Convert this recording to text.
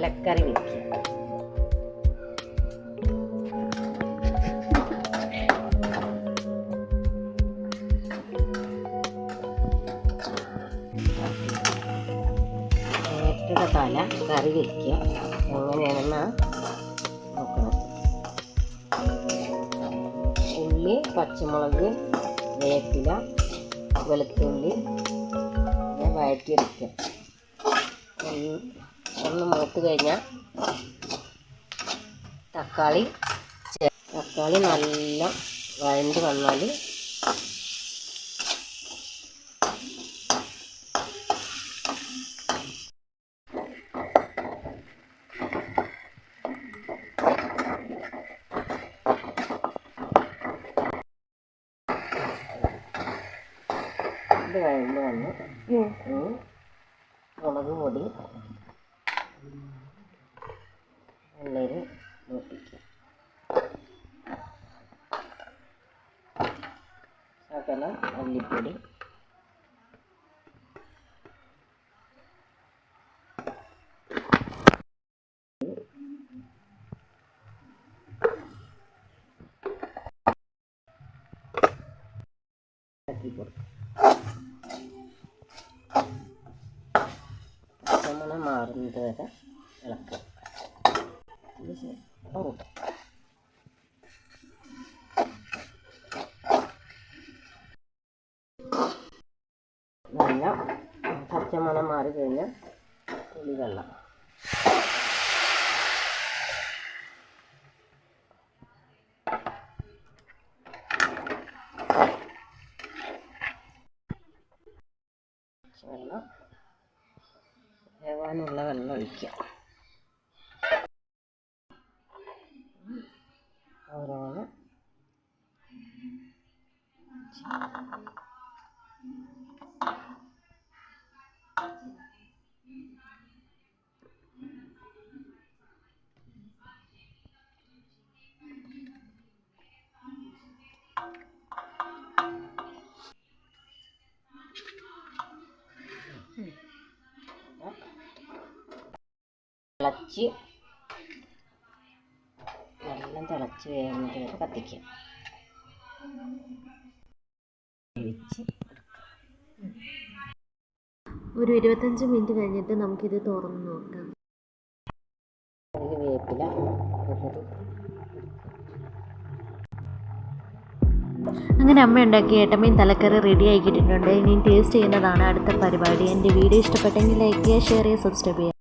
തലക്കറി വെക്കുക. തല കറി വെക്കുക. എങ്ങനെയാണെന്ന് നോക്കണം. ഉള്ളി പച്ചമുളക് വേപ്പില വെളുത്തുള്ളി വഴറ്റിയെടുക്കുക. ഒന്ന് മൂത്ത് കഴിഞ്ഞാൽ തക്കാളി തക്കാളി നല്ല വഴണ്ട് വന്നാൽ ഇത് കഴിഞ്ഞ് വന്ന് മുളക് പൊടി ಎಲ್ಲರೂ ನೋಡಲಿಕ್ಕೆ ಸಾಕಲ್ಲ ಅಲ್ಲಿ ಬಿಡಿ Gracias. മാറുന്നത് വരെ ഇളക്കുക നല്ല പച്ചമണം മാറി കഴിഞ്ഞാൽ പുളിവെള്ളം വെള്ളം. വേവാനുള്ള വെള്ളം ഒഴിക്കുക ഓരോന്ന്. തിളച്ച് വെള്ളം തിളച്ച് വേകുന്നത് വരെ കത്തിക്കുക. ഒഴിച്ച് ഒരു ഇരുപത്തഞ്ച് മിനിറ്റ് കഴിഞ്ഞിട്ട് നമുക്കിത് തുറന്ന് നോക്കാം. വേപ്പില അങ്ങനെ അമ്മ ഉണ്ടാക്കിയ ഏട്ടമ്മയും തലക്കറി റെഡി ആക്കിയിട്ടുണ്ട് ഇനി ടേസ്റ്റ് ചെയ്യുന്നതാണ് അടുത്ത പരിപാടി. എന്റെ വീഡിയോ ഇഷ്ടപ്പെട്ടെങ്കിൽ ലൈക്ക് ചെയ്യുക ഷെയർ ചെയ്യുക സബ്സ്ക്രൈബ് ചെയ്യുക.